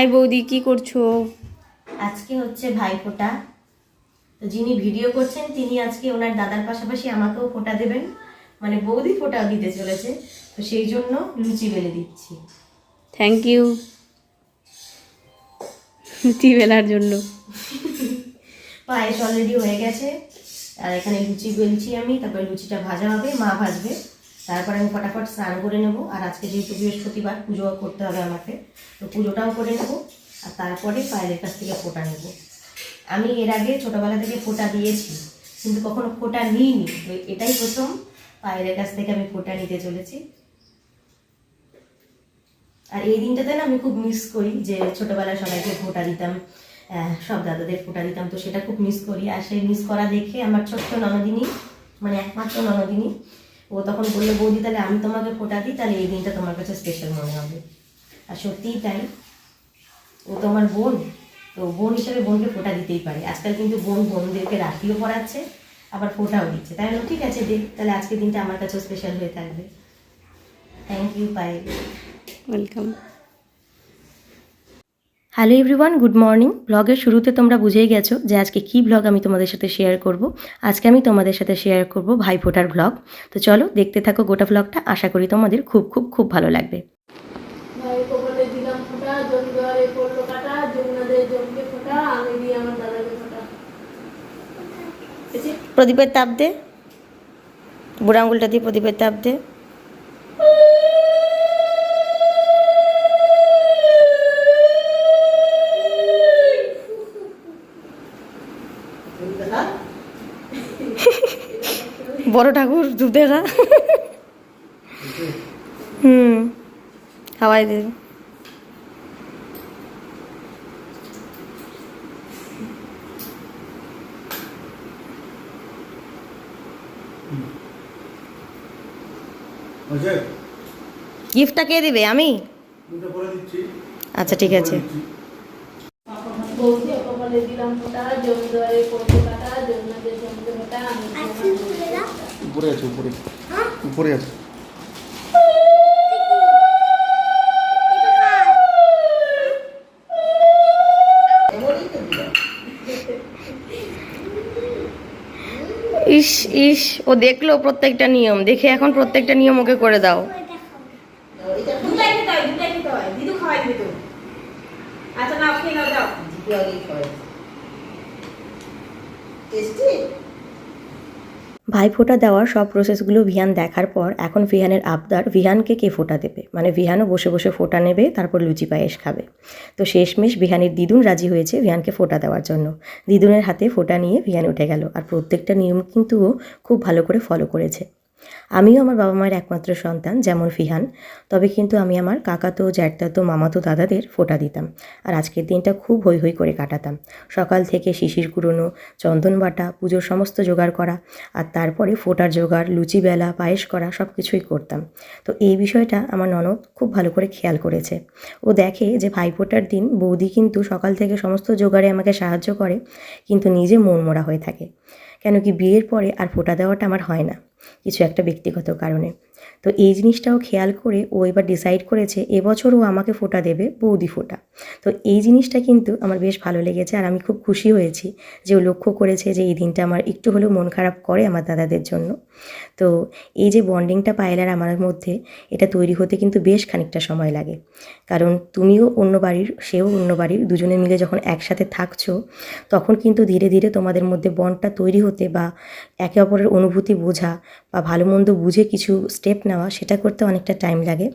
High বৌদি কি করছ? আজকে হচ্ছে ভাইফোঁটা। তো যিনি ভিডিও করছেন তিনি আজকে ওনার দাদার পাশাপাশি আমাকেও ফোঁটা দেবেন। মানে বৌদি ফোঁটাও দিতে চলেছে। তো সেই জন্য লুচি বেলে দিচ্ছি। থ্যাংক ইউ লুচি বেলার জন্য। পায়েস অলরেডি হয়ে গেছে। আর এখানে লুচি বেলছি আমি তারপরে লুচিটা ভাজা হবে মা ভাজবে। তারপর আমি ফটাফট স্নান করে নেব। আর আজকে যেহেতু বৃহস্পতিবার, পুজো করতে হবে আমাকে, তো পুজোটাও করে নেব আর তারপরে পায়েলের কাছ থেকে ফোঁটা নেব। আমি এর আগে ছোটোবেলা থেকে ফোঁটা দিয়েছি, কিন্তু কখনো ফোঁটা নিইনি। তো এটাই প্রথম, পায়েলের কাছ থেকে আমি ফোঁটা নিতে চলেছি। আর এই দিনটাতে না আমি খুব মিস করি যে ছোটবেলায় সবাইকে ফোঁটা দিতাম সব দাদাদের ফোঁটা দিতাম, তো সেটা খুব মিস করি। আর সেই মিস করা দেখে আমার ছোট্ট ননদিনী মানে একমাত্র ননদিনী ও তখন বলল, বৌদি, তাহলে আমি তোমাকে ফোটা দিই, তাহলে এই দিনটা তোমার কাছে স্পেশাল মনে হবে। আর সত্যিই তাই, ও তো আমার বোন, তো বোন হিসেবে বোনকে ফোটা দিতেই পারে। আজকাল কিন্তু বোন বোনদেরকে রাখিও পড়াচ্ছে, আবার ফোটাও দিচ্ছে। তাই হলো ঠিক আছে দেখ তাহলে আজকের দিনটা আমার কাছেও স্পেশাল হয়ে থাকবে। Thank you pi welcome hello everyone good morning ব্লগের শুরুতে তোমরা বুঝেই গেছো যে আজকে কি ব্লগ আমি তোমাদের সাথে শেয়ার করব। আজকে আমি তোমাদের সাথে শেয়ার করব ভাইফোঁটার ব্লগ তো চলো দেখতে থাকো গোটা ব্লগটা আশা করি তোমাদের খুব খুব খুব ভালো লাগবে। প্রদীপের তাপ দে। বুড়া আঙুলটা দিয়ে প্রদীপের তাপ দে। বড় ঠাকুর দেখা হুম খাওয়াই দে। আচ্ছা গিফটটা কে দেবে আমি? আচ্ছা ঠিক আছে। দিলাম উপরে আছে উপরে। উপরে আছে। ইস ইস ও দেখল প্রত্যেকটা নিয়ম। দেখে এখন প্রত্যেকটা নিয়ম ওকে করে দাও। আচ্ছা খেয়ে নাও যাও। ভাই ফোঁটা দেওয়ার সব প্রসেসগুলো ভিহান দেখার পর এখন ভিহানের আবদার ভিহানকে কে ফোঁটা দেবে? মানে ভিহানও বসে বসে ফোঁটা নেবে, তারপর লুচি পায়েস খাবে। তো শেষমেশ ভিহানের দিদুন রাজি হয়েছে ভিহানকে ফোঁটা দেওয়ার জন্য। দিদুনের হাতে ফোঁটা নিয়ে ভিহান উঠে গেল। আর প্রত্যেকটা নিয়ম কিন্তু খুব ভালো করে ফলো করেছে। আমিও আমার বাবা মায়ের একমাত্র সন্তান, যেমন ফিহান। তবে কিন্তু আমি আমার কাকাতো জ্যাঠতাতো মামাতো দাদাদের ফোঁটা দিতাম আর আজকের দিনটা খুব হৈ হৈ করে কাটাতাম। সকাল থেকে শিশির কুড়োনো, চন্দন বাটা, পুজোর সমস্ত জোগাড় করা আর তারপরে ফোঁটার জোগাড়, লুচি বেলা, পায়েস করা সব কিছুই করতাম। তো এই বিষয়টা আমার ননদ খুব ভালো করে খেয়াল করেছে। ও দেখে যে ভাইফোঁটার দিন বৌদি কিন্তু সকাল থেকে সমস্ত জোগাড়ে আমাকে সাহায্য করে, কিন্তু নিজে মনমরা হয়ে থাকে। কেন কি বিয়ের পরে আর ফোঁটা দেওয়াটা আমার হয় না। কিছু একটা ব্যক্তিগত কারণে। তো এই জিনিসটাও খেয়াল করে ও এবার ডিসাইড করেছে এবছর ও আমাকে ফোঁটা দেবে, বৌদি ফোঁটা। তো এই জিনিসটা কিন্তু আমার বেশ ভালো লেগেছে আর আমি খুব খুশি হয়েছি যে ও লক্ষ্য করেছে যে এই দিনটা আমার একটু হলেও মন খারাপ করে আমার দাদাদের জন্য। তো এই যে বন্ডিংটা পায়েলার আমার মধ্যে, এটা তৈরি হতে কিন্তু বেশ খানিকটা সময় লাগে। কারণ তুমিও অন্য বাড়ির, সেও অন্য বাড়ির, দুজনে মিলে যখন একসাথে থাকছো, তখন কিন্তু ধীরে ধীরে তোমাদের মধ্যে বন্ডটা তৈরি হতে বা একে অপরের অনুভূতি বোঝা বা ভালো মন্দ বুঝে কিছু স্টেপ নেওয়া, সেটা করতে অনেকটা টাইম লাগে।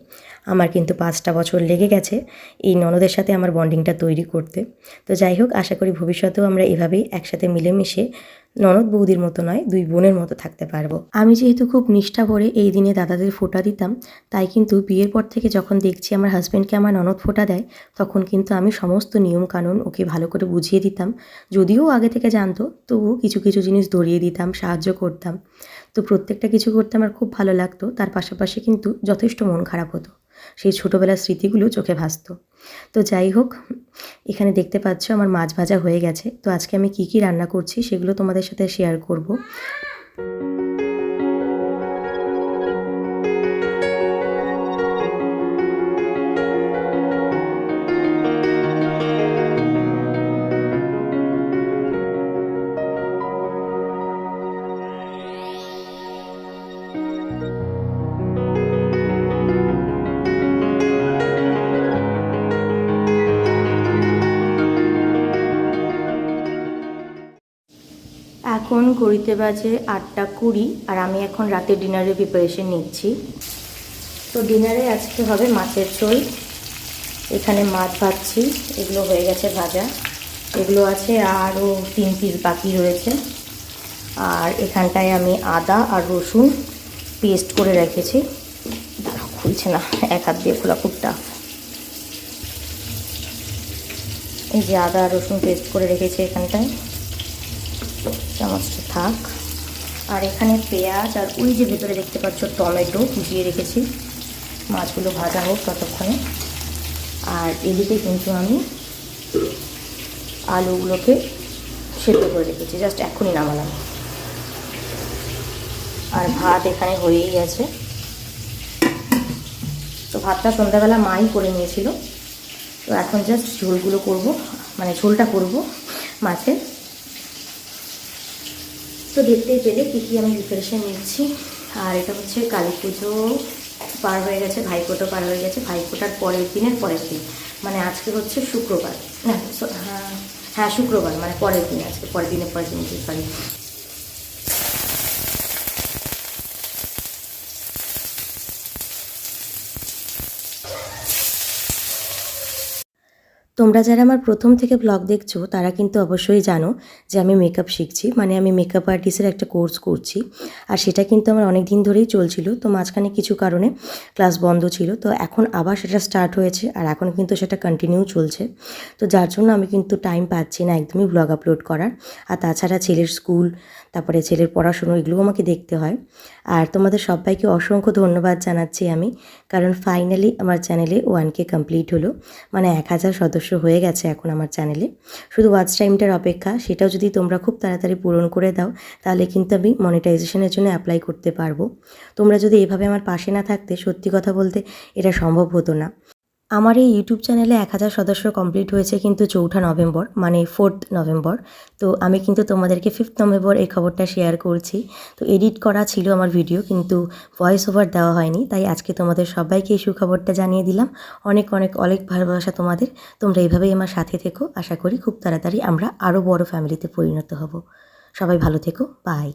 আমার কিন্তু পাঁচটা বছর লেগে গেছে এই ননদের সাথে আমার বন্ডিংটা তৈরি করতে। তো যাই হোক, আশা করি ভবিষ্যতেও আমরা এভাবেই একসাথে মিলেমিশে ননদ বৌদির মতো নয়, দুই বোনের মতো থাকতে পারব। আমি যেহেতু খুব নিষ্ঠা ভরে এই দিনে দাদাদের ফোঁটা দিতাম, তাই কিন্তু বিয়ের পর থেকে যখন দেখছি আমার হাজব্যান্ডকে আমার ননদ ফোঁটা দেয়, তখন কিন্তু আমি সমস্ত নিয়মকানুন ওকে ভালো করে বুঝিয়ে দিতাম। যদিও আগে থেকে জানতো, তবুও কিছু কিছু জিনিস ধরিয়ে দিতাম, সাহায্য করতাম। তো প্রত্যেকটা কিছু করতে আমার খুব ভালো লাগতো, তার পাশাপাশি কিন্তু যথেষ্ট মন খারাপ হতো। সেই ছোটোবেলার স্মৃতিগুলো চোখে ভাসত। তো যাই হোক, এখানে দেখতে পাচ্ছ আমার মাছ ভাজা হয়ে গেছে। তো আজকে আমি কি কি রান্না করছি সেগুলো তোমাদের সাথে শেয়ার করব। ঘড়িতে বাজে আটটা কুড়ি আর আমি এখন রাতের ডিনারের প্রিপারেশন নিচ্ছি। তো ডিনারে আজকে হবে মাছের ঝোল। এখানে মাছ ভাজছি, এগুলো হয়ে গেছে ভাজা। এগুলো আছে আরও তিন পিস বাকি রয়েছে। আর এখানটায় আমি আদা আর রসুন পেস্ট করে রেখেছি। খুলছে না, এক হাত দিয়ে খোলা খুব টাফ এই যে আদা আর রসুন পেস্ট করে রেখেছি এখানটায়। চামচটা থাক। আর এখানে পেঁয়াজ আর ওই যে ভেতরে দেখতে পাচ্ছ টমেটো কুচিয়ে রেখেছি। মাছগুলো ভাজা হোক ততক্ষণে। আর এদিকে কিন্তু আমি আলুগুলোকে সেদ্ধ করে রেখেছি। জাস্ট এখনই নামালাম। আর ভাত এখানে হয়েই গেছে। তো ভাতটা সন্ধ্যাবেলা মাই করে নিয়েছিল। তো এখন জাস্ট ঝোলগুলো করব মানে ঝোলটা করব মাছের। তো দেখতেই পেলে কী কী আমি প্রিপারেশান নিচ্ছি। আর এটা হচ্ছে কালী পুজো পার হয়ে গেছে ভাইফোঁটা পার হয়ে গেছে। ভাইফোঁটার পরের দিনের পরের দিন। মানে আজকে হচ্ছে শুক্রবার। না হ্যাঁ হ্যাঁ শুক্রবার। মানে পরের দিন আজকে পরের দিনের পরের দিন সরি তোমরা যারা আমার প্রথম থেকে ব্লগ দেখছ, তারা কিন্তু অবশ্যই জানো যে আমি মেকআপ শিখছি। মানে আমি মেকআপ আর্টিস্টের একটা কোর্স করছি। আর সেটা কিন্তু আমার অনেক দিন ধরেই চলছিল। তো মাঝখানে কিছু কারণে ক্লাস বন্ধ ছিল। তো এখন আবার সেটা স্টার্ট হয়েছে আর এখন কিন্তু সেটা কন্টিনিউ চলছে। তো যার জন্য আমি কিন্তু টাইম পাচ্ছি না একদমই ব্লগ আপলোড করার। আর তাছাড়া ছেলের স্কুল তারপরে ছেলের পড়াশুনো, এগুলোও আমাকে দেখতে হয়। আর তোমাদের সবাইকে অসংখ্য ধন্যবাদ জানাচ্ছি আমি। কারণ ফাইনালি আমার চ্যানেলে ওয়ান কে কমপ্লিট হলো। মানে এক হাজার সদস্য হয়ে গেছে এখন আমার চ্যানেলে শুধু ওয়াচ টাইমটার অপেক্ষা, সেটাও যদি তোমরা খুব তাড়াতাড়ি পূরণ করে দাও, তাহলে কিন্তু আমি মনিটাইজেশনের জন্য অ্যাপ্লাই করতে পারব। তোমরা যদি এভাবে আমার পাশে না থাকতে, সত্যি কথা বলতে এটা সম্ভব হতো না। আমার এই ইউটিউব চ্যানেলে এক হাজার সদস্য কমপ্লিট হয়েছে কিন্তু চৌঠা নভেম্বর মানে ফোর্থ নভেম্বর। তো আমি কিন্তু তোমাদেরকে ফিফথ নভেম্বর এই খবরটা শেয়ার করছি। তো এডিট করা ছিল আমার ভিডিও কিন্তু ভয়েস ওভার দেওয়া হয়নি, তাই আজকে তোমাদের সবাইকে এই সুখবরটা জানিয়ে দিলাম। অনেক অনেক অনেক ভালোবাসা তোমাদের। তোমরা এইভাবেই আমার সাথে থেকো। আশা করি খুব তাড়াতাড়ি আমরা আরও বড় ফ্যামিলিতে পরিণত হব। সবাই ভালো থেকো। বাই